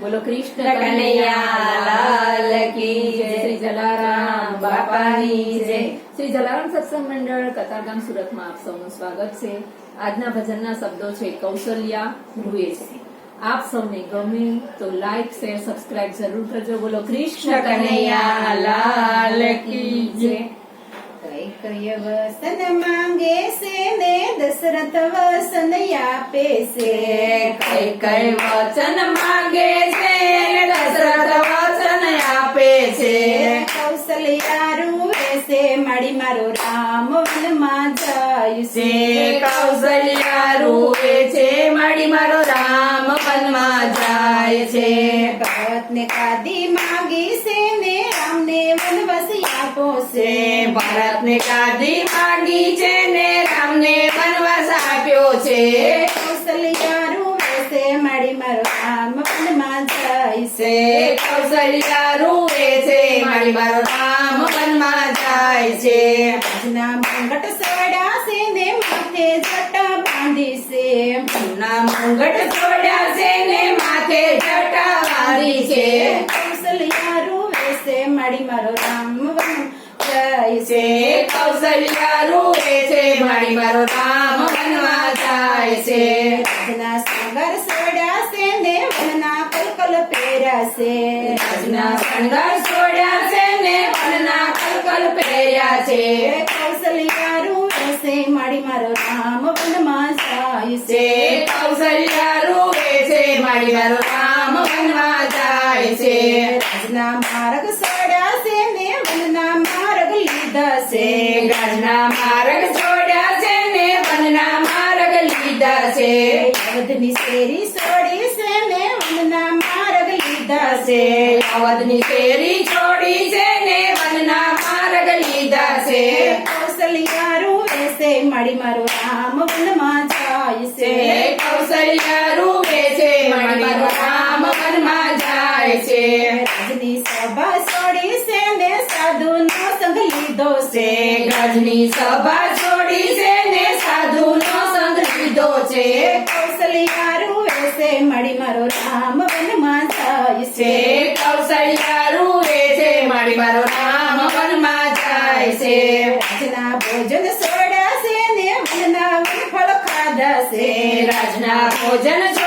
બોલો કૃષ્ણ કનૈયા લાલ કી જય. શ્રી જલારામ બાપાની જય. શ્રી જલારામ સત્સંગ મંડળ કતારગામ સુરતમાં આપ સૌનું સ્વાગત છે. આજના ભજનના શબ્દો છે કૌશલ્યા રૂએ છે આપ સૌને ગમે તો લાઈક શેર સબસ્ક્રાઇબ જરૂર કરજો. બોલો કૃષ્ણ કનૈયા લાલ કી જય. કઈ વસન માંગે છે ને દશરથ વસન આપે છે કઈ કઈ વચન માંગે છે ને દશરથ વચન આપે છે કૌશલ્યા રૂવે છે માડી મારો રામ વનમાં જાય છે કૌશલ્યા છે માડી મારો રામ વનમાં જાય છે ભરત ને કાદી માગી છે ને રામને વનવાસ આપો છે. ભારતને ગાદી માંગી છે ને રામને વનવાસ આપ્યો છે. કૌશલ્યારું રૂવે મારી મારો રામ વનમાં જાય છે. કૌશલ્યારું કૌશલ્યા મારી મારો રામ વનમાં જાય છે. આજના મંગટ સડા છે ને માથે જટા બાંધી છે. ના મંગટ સડા છે ને માથે જટા વાળી છે કૌશલ્યા રૂવે છે માડી મારો રામ વન છે કૌશલ્યા રૂએ છે માડી મારો રામ વનમાં જાય છે આજના સાગર સોડા છે ને વનના કલકલ પહેર્યા છે આજના શણગાર છોડ્યા છે ને વનના કલકલ પહેર્યા છે કૌશલ્યા રૂવે છે માડી મારો રામ વનમાં જાય છે છે કૌશલ્યા રૂએ છે માડી મારો રામ વનમાં જાય છે. આજના માર્ગ સોડા છે ને વનના માર્ગ લીધા છે ગાજના માર્ગ છોડ્યા છે ને વનના માર્ગ લીધા છે અવધની શેરી છોડી છે ને વનના માર્ગ લીધા છે અવધની શેરી છોડી છે ને વનના માર્ગ માડી મારો રામ વનમાં જાય છે છે કૌશલ્યા રૂવે છે માડી મારો રામ વનમાં જાય છે. ગજની સભા છોડી છે ને સાધુ નો સંગ લીધો છે. ગજની સભા છોડી છે ને સાધુ નો સંગ લીધો છે. કૌશલ્યા રૂવે મળી માડી મારો રામ વનમાં જાય છે. છે કૌશલ્યા મળી મારો રામ વનમાં જાય છે. રાજના ભોજન સોડા છે ને વનના ફળ ખાધા છે. રાજના ભોજન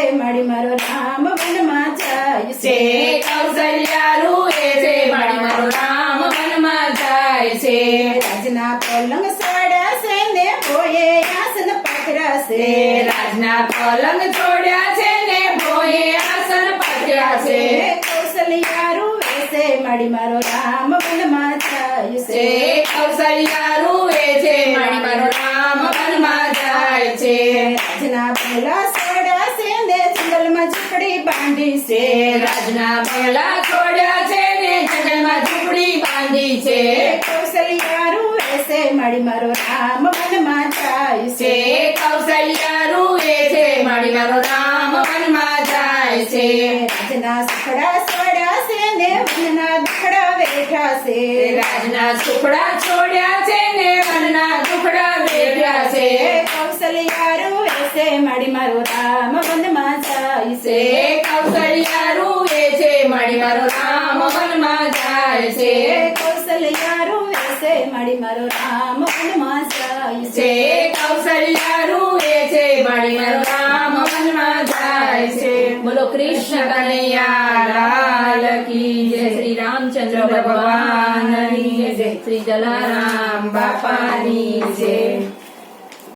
છે માડી મારો રામ વનમાં જાય છે છે કૌશલ્યા રૂવે છે માડી મારો રામ વનમાં જાય છે રાજના પલંગ સોડા છે ને ભોએ આસન પાથરા છે છે રાજના પલંગ છોડ્યા છે ને ભોએ આસન પાથર્યા છે કૌશલ્યા રૂવે છે માડી મારો રામ વનમાં જાય છે છે કૌશલ્યા રૂવે છે માડી મારો રામ વનમાં જાય છે રાજના ભોલા સોડા છે ને જંગલમાં ઝૂંપડી બાંધી છે રાજના ભલા છોડ્યા છે ને જંગલમાં ઝૂંપડી બાંધી છે. કૌશલ્યા એસે માડી મારો રામ મનમાં જાય છે. છે કૌશલ્યા છે માડી મારો રામ મનમાં જાય છે. રાજના સુખડા છોડ્યા છે ને મનના દુખડા બેઠા છે. રાજના સુખડા છોડ્યા છે ને મનના દુખડા બેઠા છે. કૌશલ્યા એસે માડી મારો રામ જાય છે. કૌશલ્યા રૂએ છે મારી મારો રામ વનમાં જાય છે. કૌશલ્યા રૂએ છે મારી મારો રામ વનમાં જાય છે. કૌશલ્યા રૂએ છે મારી મારો રામ વનમાં જાય છે. બોલો કૃષ્ણ કનૈયા લાલ કી જય. શ્રી રામચંદ્ર ભગવાન જય. શ્રી જલારામ બાપાની જય.